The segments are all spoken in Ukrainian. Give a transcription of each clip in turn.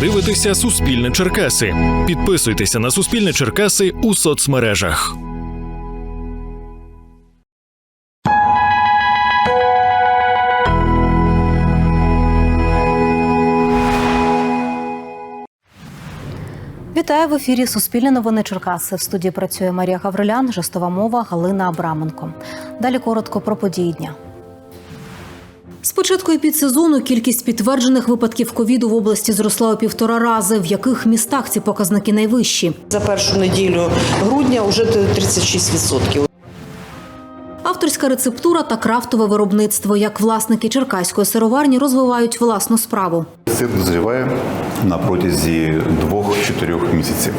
дивитеся Суспільне Черкаси. Підписуйтеся на Суспільне Черкаси у соцмережах. Вітаю в ефірі Суспільне новини Черкаси. В студії працює Марія Гаврилян, жестова мова Галина Абраменко. Далі коротко про події дня. З початку епідсезону кількість підтверджених випадків ковіду в області зросла у півтора рази. В яких містах ці показники найвищі? За першу неділю грудня вже 36%. Авторська рецептура та крафтове виробництво. Як власники черкаської сироварні розвивають власну справу. Сир дозріває на протязі 2-4 місяців.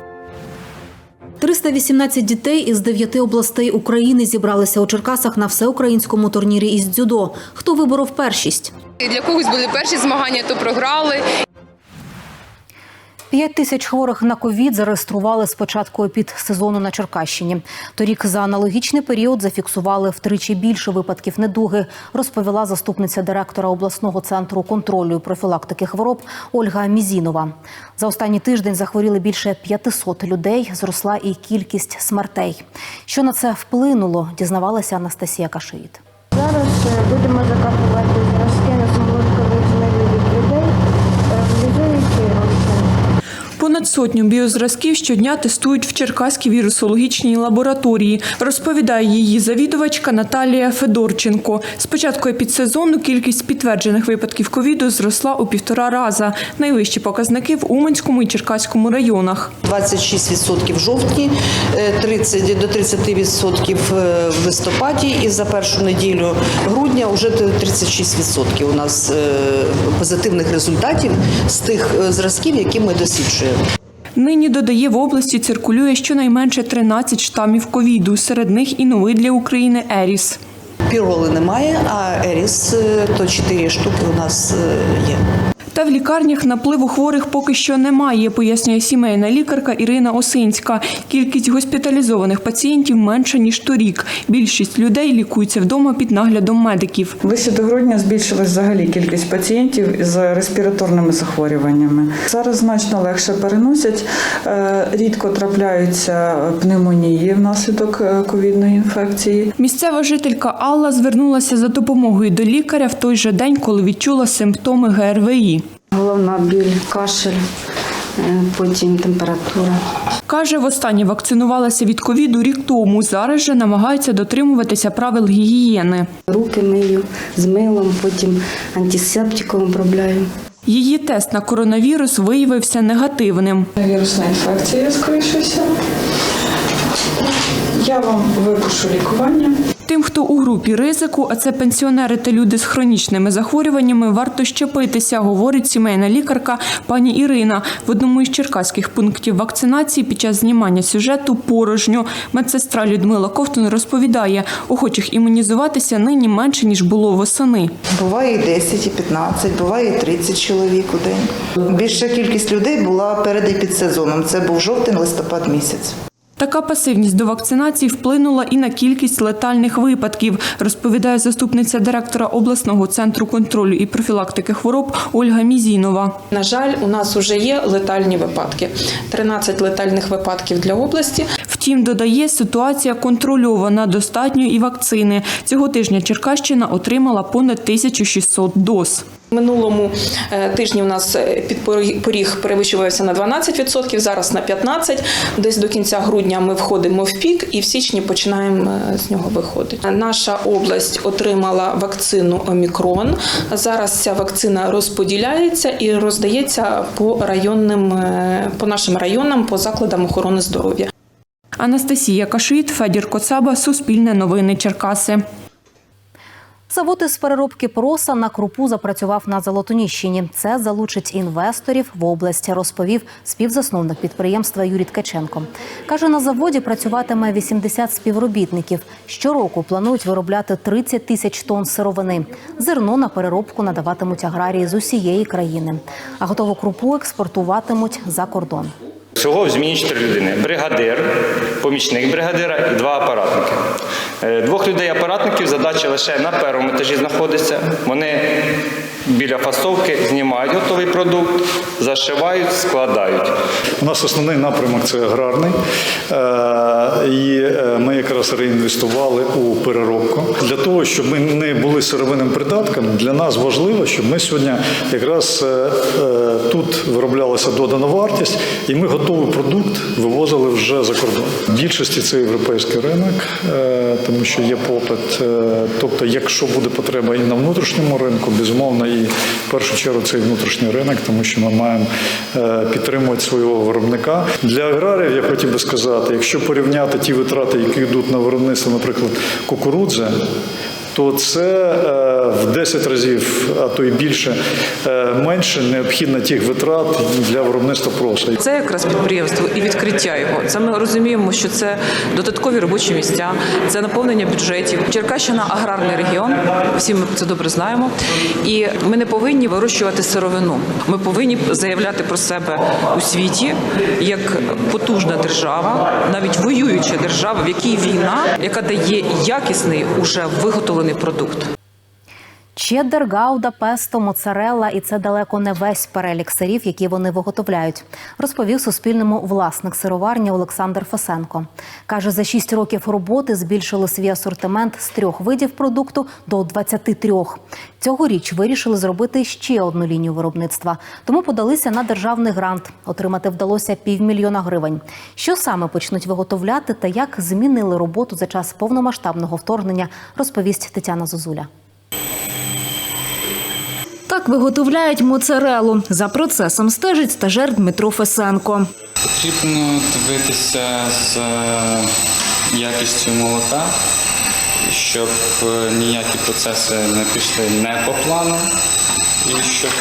318 дітей із дев'яти областей України зібралися у Черкасах на всеукраїнському турнірі із дзюдо. Хто виборов першість? Для когось були перші змагання, то програли. П'ять тисяч хворих на ковід зареєстрували з початку епідсезону на Черкащині. Торік за аналогічний період зафіксували втричі більше випадків недуги, розповіла заступниця директора обласного центру контролю і профілактики хвороб Ольга Мізінова. За останній тиждень захворіли більше 500 людей. Зросла і кількість смертей. Що на це вплинуло, дізнавалася Анастасія Кашиїт. Зараз е, будемо закапувати зразки на самолодкових змивів від людей, е, влізуючи розчин. Понад сотню біозразків щодня тестують в Черкаській вірусологічній лабораторії, розповідає її завідувачка Наталія Федорченко. З початку епідсезону кількість підтверджених випадків ковіду зросла у півтора раза. Найвищі показники в Уманському і Черкаському районах. 26% в жовтні, е, 30 до 30% в листопаді і за першу неділю грудня вже 36% у нас е, позитивних результатів з тих е, зразків, які ми досліджуємо. Нині додає в області циркулює щонайменше 13 штамів ковіду. Серед них і новий для України Еріс. Піроли немає, а еріс е, то 4 штуки у нас е, є. Та в лікарнях напливу хворих поки що немає, пояснює сімейна лікарка Ірина Осинська. Кількість госпіталізованих пацієнтів менша ніж торік. Більшість людей лікуються вдома під наглядом медиків. Ближче до грудня збільшилась взагалі кількість пацієнтів з респіраторними захворюваннями. Зараз значно легше переносять. Е, Рідко трапляються пневмонії внаслідок е, ковідної інфекції. Місцева жителька Алла звернулася за допомогою до лікаря в той же день, коли відчула симптоми ГРВІ. Головна біль, кашель, е, потім температура. Каже, востаннє вакцинувалася від ковіду рік тому. Зараз же намагається дотримуватися правил гігієни. Руки мию з милом, потім антисептиком обробляю. Її тест на коронавірус виявився негативним. Вірусна інфекція, скоріше всього. Я вам випишу лікування. Тим, хто у групі ризику, а це пенсіонери та люди з хронічними захворюваннями, варто щепитися, говорить сімейна лікарка пані Ірина. В одному із черкаських пунктів вакцинації під час знімання сюжету порожньо. Медсестра Людмила Ковтун розповідає, охочих імунізуватися нині менше ніж було восени. Буває і 10, і 15, буває і 30 чоловік у день. Більша кількість людей була перед епідсезоном. Це був жовтень-листопад місяць. Така пасивність до вакцинації вплинула і на кількість летальних випадків, розповідає заступниця директора обласного центру контролю і профілактики хвороб Ольга Мізінова. На жаль, у нас вже є летальні випадки. 13 летальних випадків для області. Втім, додає, ситуація контрольована, достатньо і вакцини. Цього тижня Черкащина отримала понад 1600 доз. Минулому е, тижні у нас е, підпоріг перевищувався на 12%, зараз на 15%. Десь до кінця грудня ми входимо в пік і в січні починаємо е, з нього виходити. Наша область отримала вакцину Омікрон. Зараз ця вакцина розподіляється і роздається по районним по нашим районам, по закладам охорони здоров'я. Анастасія Кашит, Федір Коцаба, Суспільне новини Черкаси. Завод із переробки проса на крупу запрацював на Золотоніщині. Це залучить інвесторів в області, розповів співзасновник підприємства Юрій Ткаченко. Каже, на заводі працюватиме 80 співробітників. Щороку планують виробляти 30 тисяч тонн сировини. Зерно на переробку надаватимуть аграрії з усієї країни. А готову крупу експортуватимуть за кордон. Всього в зміні чотири людини: бригадир, помічник бригадира і два апаратники. Е, Двох людей апаратників задача лише на першому етажі знаходиться. Вони біля фасовки знімають готовий продукт, зашивають, складають. У нас основний напрямок це аграрний, Е, і е, ми якраз реінвестували у переробку для того, щоб ми не були сировинним придатком. Для нас важливо, щоб ми сьогодні якраз е, тут вироблялася додана вартість, і ми готовий продукт вивозили вже за кордон. В більшості це європейський ринок, тому що є попит. Тобто, якщо буде потреба і на внутрішньому ринку, безумовно, і в першу чергу цей внутрішній ринок, тому що ми маємо е, підтримувати свого виробника. Для аграрів я хотів би сказати, якщо порівняти ті витрати, які йдуть на виробництво, наприклад, кукурудзи. То це е, в 10 разів, а то і більше, е, менше необхідно тих витрат для виробництва проса. Це якраз підприємство і відкриття його. Це ми розуміємо, що це додаткові робочі місця, це наповнення бюджетів. Черкащина аграрний регіон. Всі ми це добре знаємо. І ми не повинні вирощувати сировину. Ми повинні заявляти про себе у світі як потужна держава, навіть воююча держава, в якій війна, яка дає якісний уже виготовлений продукт. Чеддер, гауда, песто, моцарелла і це далеко не весь перелік сирів, які вони виготовляють, розповів Суспільному власник сироварні Олександр Фесенко. Каже, за 6 років роботи збільшили свій асортимент з трьох видів продукту до 23. Цьогоріч вирішили зробити ще одну лінію виробництва, тому подалися на державний грант. Отримати вдалося півмільйона гривень. Що саме почнуть виготовляти та як змінили роботу за час повномасштабного вторгнення, розповість Тетяна Зозуля. Так виготовляють моцарелу. За процесом стежить стажер Дмитро Фесенко. Потрібно дивитися з якістю молока, щоб е, ніякі процеси не пішли не по плану і щоб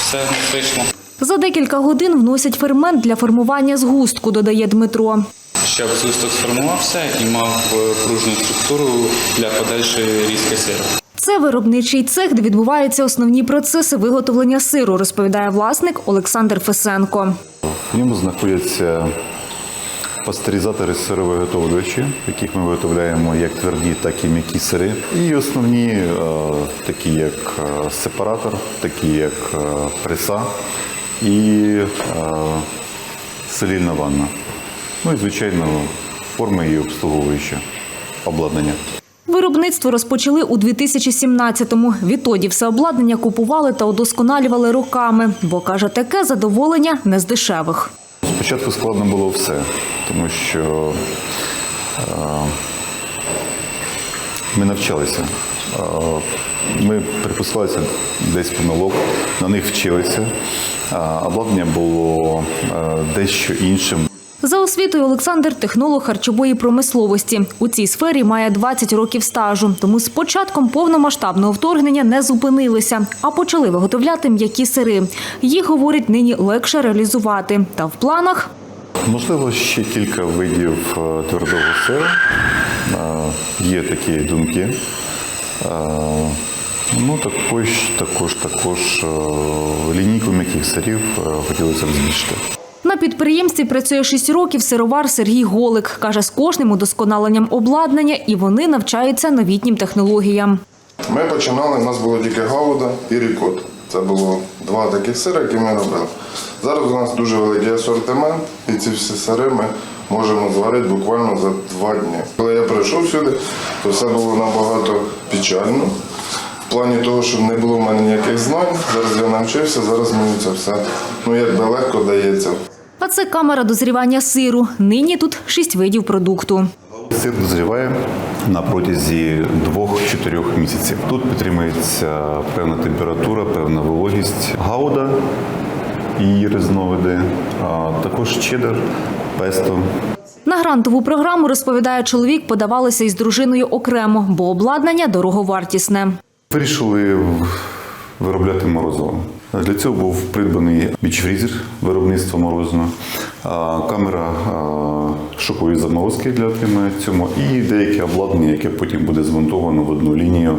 все вийшло. За декілька годин вносять фермент для формування згустку, додає Дмитро. Щоб згусток сформувався і мав е, пружну структуру для подальшої різки сиру. Це виробничий цех, де відбуваються основні процеси виготовлення сиру, розповідає власник Олександр Фесенко. В ньому знаходяться пастеризатори сировиготовлювачі, яких ми виготовляємо як тверді, так і м'які сири. І основні, е, такі як е, сепаратор, такі як е, преса і селільна ванна. Ну і, звичайно, форми і обслуговуюче обладнання. Виробництво розпочали у 2017-му. Відтоді все обладнання купували та удосконалювали роками, бо каже, таке задоволення не з дешевих. Спочатку складно було все, тому що е, ми навчалися. Е, ми припускалися десь помилок, на них вчилися. Обладнання було е, дещо іншим. За освітою Олександр технолог харчової промисловості. У цій сфері має 20 років стажу. Тому з початком повномасштабного вторгнення не зупинилися, а почали виготовляти м'які сири. Їх говорить нині легше реалізувати. Та в планах Можливо, ще кілька видів е, твердого сиру. Е, Є такі думки. Е, Ну, також, також, також лінійку м'яких сирів хотілося б збільшити. Підприємстві працює 6 років сировар Сергій Голик. Каже, з кожним удосконаленням обладнання і вони навчаються новітнім технологіям. Ми починали, у нас було тільки гауда і рікот. Це було два таких сири, які ми робили. Зараз у нас дуже великий асортимент, і ці всі сири ми можемо зварити буквально за два дні. Коли я прийшов сюди, то все було набагато печально. В плані того, що не було в мене ніяких знань. Зараз я навчився, зараз мені це все ну, якби легко дається. Це камера дозрівання сиру. Нині тут шість видів продукту. Сир дозріває на протязі 2-4 місяців. Тут підтримується певна температура, певна вологість, гауда і її різновиди, а також чеддер, песто. На грантову програму розповідає чоловік, подавалися із дружиною окремо, бо обладнання дороговартісне. Вирішили виробляти морозиво. Для цього був придбаний бічфрізер виробництва морозива, а, камера а, шокової заморозки для отримання цьому і деяке обладнання, яке потім буде змонтовано в одну лінію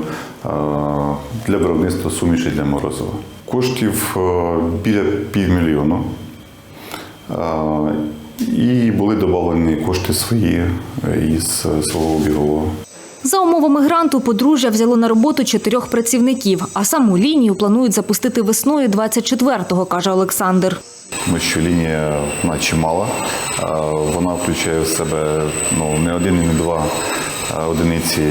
для виробництва суміші для морозива. Коштів біля півмільйона. І були додавлені кошти свої із свого обігового. За умовами гранту подружжя взяло на роботу чотирьох працівників, а саму лінію планують запустити весною 24-го, каже Олександр. Тому що лінія вона чимала. Е, Вона включає в себе ну, не один і не два е, одиниці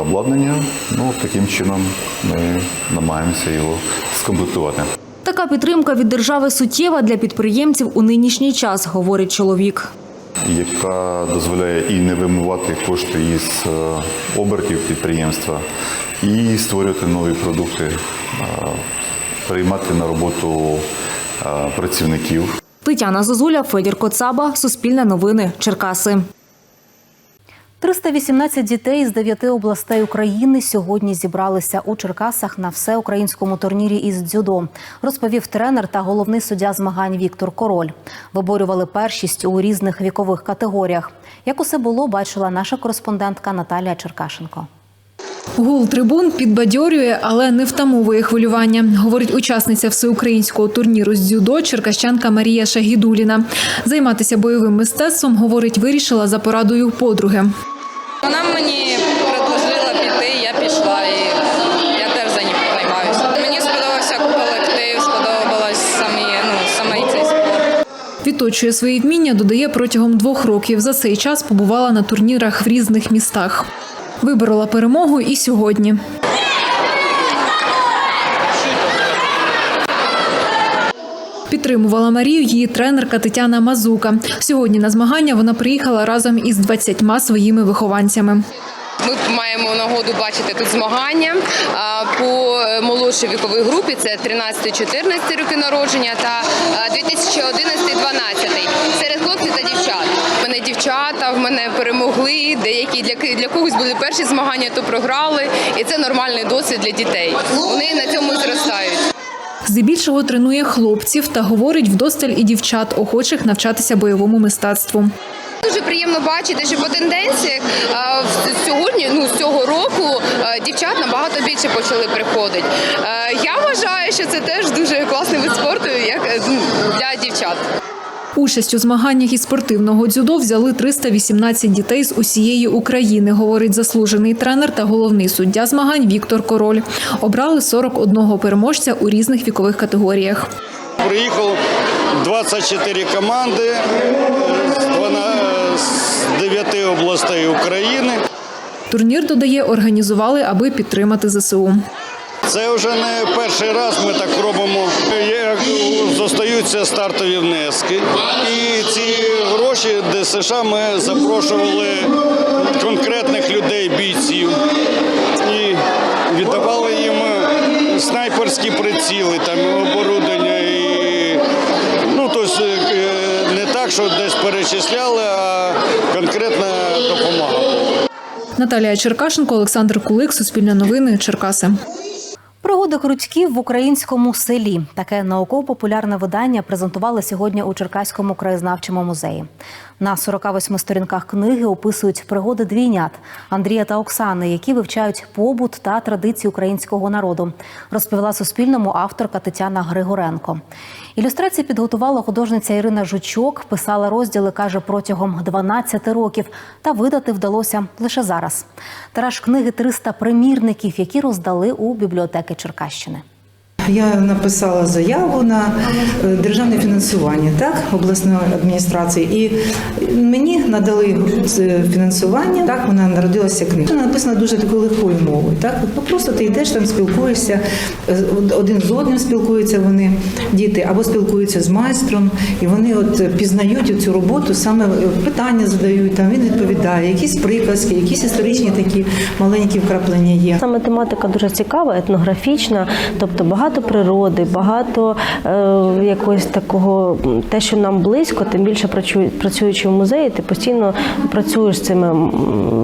обладнання. Ну, таким чином ми намагаємося його скомплектувати. Така підтримка від держави суттєва для підприємців у нинішній час, говорить чоловік. Яка дозволяє і не вимивати кошти із е, обертів підприємства, і створювати нові продукти, е, приймати на роботу е, працівників. Тетяна Зозуля, Федір Коцаба, Суспільне новини, Черкаси. 318 дітей з 9 областей України сьогодні зібралися у Черкасах на всеукраїнському турнірі із дзюдо, розповів тренер та головний суддя змагань Віктор Король. Виборювали першість у різних вікових категоріях. Як усе було, бачила наша кореспондентка Наталія Черкашенко. Гул трибун підбадьорює, але не втамовує хвилювання, говорить учасниця всеукраїнського турніру з дзюдо черкащанка Марія Шагідуліна. Займатися бойовим мистецтвом, говорить, вирішила за порадою подруги. Вона мені предложила піти, я пішла і я теж за ним займаюся. Мені сподобався колектив, сподобалось самі, ну, саме цей спорт. Відточує свої вміння, додає протягом двох років. За цей час побувала на турнірах в різних містах. Виборола перемогу і сьогодні. Підтримувала Марію її тренерка Тетяна Мазука. Сьогодні на змагання вона приїхала разом із 20 своїми вихованцями. Ми маємо нагоду бачити тут змагання по е, молодшій віковій групі. Це 13-14 роки народження та 2011-12 серед хлопців та дівчат. У мене дівчата в мене перемогли. Деякі для для когось були перші змагання, то програли, і це нормальний досвід для дітей. Вони на цьому зростають. Здебільшого тренує хлопців та говорить вдосталь і дівчат, охочих навчатися бойовому мистецтву. Дуже приємно бачити, що по тенденціях сьогодні, ну з цього року, дівчат набагато більше почали приходити. Я вважаю, що це теж дуже класний вид спорту, як е, ну, для дівчат. Участь у змаганнях із спортивного дзюдо взяли 318 дітей з усієї України, говорить заслужений тренер та головний суддя змагань Віктор Король. Обрали 41 переможця у різних вікових категоріях. Приїхало 24 команди з 12 з 9 областей України. Турнір додає, організували, аби підтримати ЗСУ. Це вже не перший раз ми так робимо. Зостаються стартові внески. І ці гроші ДСШ ми запрошували конкретних людей, бійців. І віддавали їм снайперські приціли, там оборудовання. І, ну, тобто, не так, що десь перечисляли, а конкретна допомога. Наталія Черкашенко, Олександр Кулик, Суспільне новини, Черкаси. Пригоди крутьків в українському селі. Таке науково-популярне видання презентували сьогодні у Черкаському краєзнавчому музеї. На 48 сторінках книги описують пригоди двійнят Андрія та Оксани, які вивчають побут та традиції українського народу. Розповіла Суспільному авторка Тетяна Григоренко. Ілюстрації підготувала художниця Ірина Жучок. Писала розділи, каже, протягом 12 років. Та видати вдалося лише зараз. Тираж книги 300 примірників, які роздали у бібліотеки Черкащини. Я написала заяву на е, державне фінансування так обласної адміністрації, і мені надали фінансування. Так вона народилася книга. Вона написана дуже такою легкою мовою. Так, просто ти йдеш там, спілкуєшся е, один з одним спілкуються вони діти або спілкуються з майстром, і вони от пізнають цю роботу, саме е, питання задають. Там він відповідає, якісь приказки, якісь історичні такі маленькі вкраплення є. Саме тематика дуже цікава, етнографічна, тобто багато природи, багато е, якогось такого, те, що нам близько, тим більше працю- працюючи в музеї, ти постійно працюєш з цими,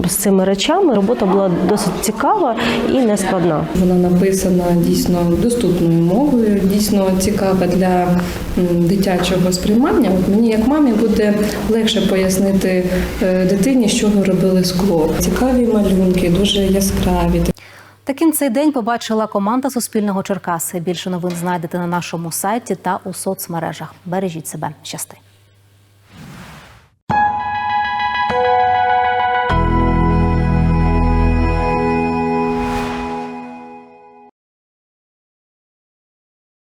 з цими речами. Робота була досить цікава і нескладна. Вона написана дійсно доступною мовою, дійсно цікава для дитячого сприймання. От мені, як мамі, буде легше пояснити е, дитині, з чого робили скло. Цікаві малюнки, дуже яскраві. Таким цей день побачила команда Суспільного Черкаси. Більше новин знайдете на нашому сайті та у соцмережах. Бережіть себе. Щасти.